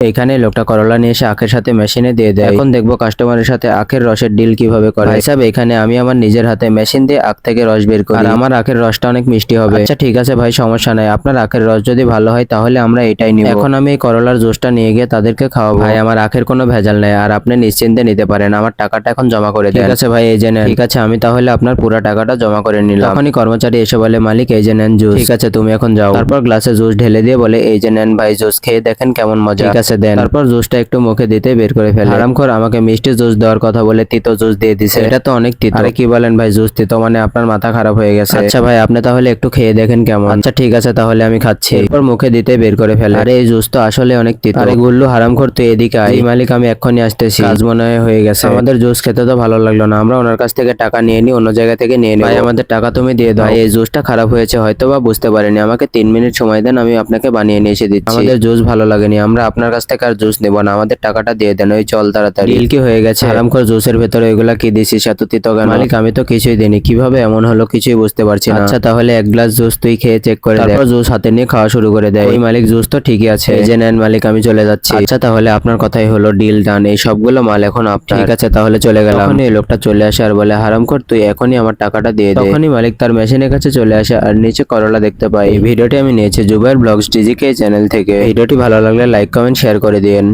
এখানে লোকটা করলা নিয়ে এসে আখের সাথে মেশিনে দিয়ে দেয়। এখন দেখব কাস্টমারের সাথে আখের রসের ডিল কীভাবে করে। ভাই সাহেব এখানে আমি আমার নিজের হাতে মেশিন দিয়ে আখ থেকে রস বের করি। আর আমার আখের রসটা অনেক মিষ্টি হবে। আচ্ছা ঠিক আছে ভাই সমস্যা নাই। আপনার আখের রস যদি ভালো হয় তাহলে আমরা এটাই নিব। এখন আমি এই করলার জুসটা নিয়ে গিয়ে তাদেরকে খাওয়াবো। ভাই আমার আখের কোনো ভেজাল নেই আর আপনি নিশ্চিন্তে নিতে পারেন। আমার টাকাটা এখন জমা করে দেন। ঠিক আছে ভাই এই যে নেন। ঠিক আছে আমি তাহলে আপনার পুরো টাকাটা জমা করে নিলাম। তখনই কর্মচারী এসে বলে মালিক এই যে নেন জুস ঠিক আছে তুমি এখন যাও। তারপর গ্লাসে জুস ঢেলে দিয়ে বলে এই যে নেন ভাই জুস খেয়ে দেখেন কেমন মজা। ঠিক আছে দেন। তারপর জুসটা একটু মুখে দিতে বের করে ফেলে। আরামখোর আমাকে মিষ্টি জুস দেওয়ার কথা বলে তিতো জুস দিয়ে দিছে। এটা তো অনেক তিতো। আরে কি বলেন ভাই জুস তিতো মানে আপনার মাথা খারাপ হয়ে গেছে। আচ্ছা ভাই আপনি তাহলে একটু খেয়ে দেখেন কেমন। আচ্ছা ঠিক আছে তাহলে আমি খাচ্ছি। এরপর মুখে দিতে বের করে ফেলে। আরে এই জুস তো আসলে অনেক তিতো। আরে গুল্লু হারামখোর তুই এদিকে এই মালিক আমি এক্ষুনি আসতেছি। কাজ মনে হয় গেছে। আমাদের জুস খেতে তো ভালো লাগল না। আমরা ওনার কাছ থেকে টাকা নিয়ে নি অন্য জায়গা থেকে নিয়ে নিই ভাই আমাদের টাকা তুমি দিয়ে দাও। এই জুসটা খারাপ হয়েছে হয়তো বা বুঝতে পারিনি। আমাকে তিন মিনিট সময় দেন আমি আপনাকে বানিয়ে নিয়ে এসে দিচ্ছি। আমাদের জুস ভালো লাগেনি। আমরা আপনার কাছ থেকে আর জুস নেব না। আমাদের টাকাটা দিয়ে দেন ওই চল তাড়াতাড়ি। ডিল কি হয়ে গেছে? আরামখোর জুসের ভেতরে এগুলা কি দিছিস? এত তিতো কেন? মালিক আমি তো কিছুই দিইনি। কীভাবে এমন হলো কিছুই বুঝতে পারছি না। আচ্ছা তাহলে এক গ্লাস জুস তুই খেয়ে চেক করে তারপর জুস হাতে নিয়ে খাওয়া শুরু করে দেয়। ওই মালিক জুস তো ঠিকই আছে। এই যে নেন মালিক আমি চলে যাচ্ছি। আচ্ছা তাহলে আপনার কথাই হলো ডিল ডান এই সবগুলো মাল এখন আপনার। ঠিক আছে তাহলে চলে গেলাম। তখনই এই লোকটা চলে আসে আর বলে হারাম কর তুই এখনই আমার টাকাটা দিয়ে দে। তখনই মালিক তার মেশিনের কাছে চলে আসে আর নিচে করলা দেখতে পাই এই ভিডিওটি আমি নিয়েছি জুবাইর ব্লগস ডিজিকে চ্যানেল থেকে। ভিডিওটি ভালো লাগলে লাইক কমেন্ট শেয়ার করে দিন